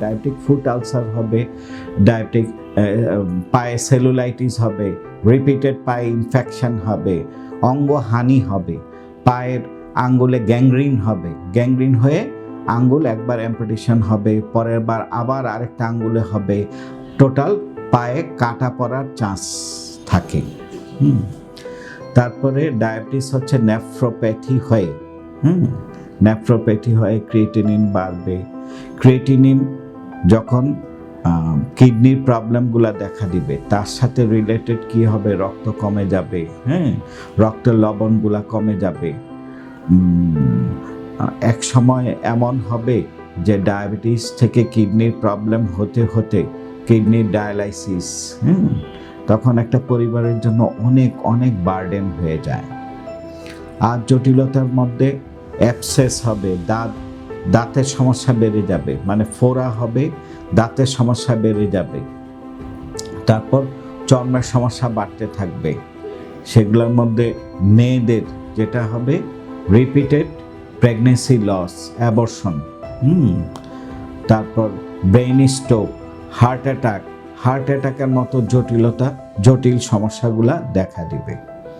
Diabetic foot ulcer হবে, diabetic পায়ে cellulitis হবে, রিপিটেড পায়ে ইনফেকশন হবে, অঙ্গহানি হবে, পায়ের আঙ্গুলে গ্যাংগ্রিন হবে, গ্যাংগ্রিন হয়ে আঙ্গুল একবার অ্যাম্পুটেশন হবে, পরের বার আবার আরেকটা আঙ্গুলে হবে, টোটাল পায়ে কাটা পড়ার চান্স থাকে। তারপরে ডায়াবেটিস হচ্ছে নেফ্রোপ্যাথি হয়ে, হুম, নেফ্রোপ্যাথি হয়ে ক্রিয়েটিনিন বাড়বে। ক্রিয়েটিনিন যখন কিডনির প্রবলেমগুলো দেখা দিবে, তার সাথে রিলেটেড কি হবে? রক্ত কমে যাবে হ্যাঁ? রক্তের লবণগুলা কমে যাবে। এক সময় এমন হবে যে ডায়াবেটিস থেকে কিডনির প্রবলেম হতে হতে কিডনির ডায়ালাইসিস হুম তখন একটা পরিবারের জন্য অনেক অনেক বার্ডেন হয়ে যায়। আর জটিলতার মধ্যে অ্যাপসেস হবে, দাঁত দাঁতের সমস্যা বেড়ে যাবে মানে ফোড়া হবে, দাঁতের সমস্যা বেড়ে যাবে। তারপর চর্মের সমস্যা বাড়তে থাকবে। সেগুলোর মধ্যে মেয়েদের যেটা হবে রিপিটেড প্রেগনেন্সি লস অ্যাবর্শন হুম। তারপর brain stroke heart attack heart অ্যাটাকের মতো জটিলতা, জটিল সমস্যাগুলা দেখা দিবে।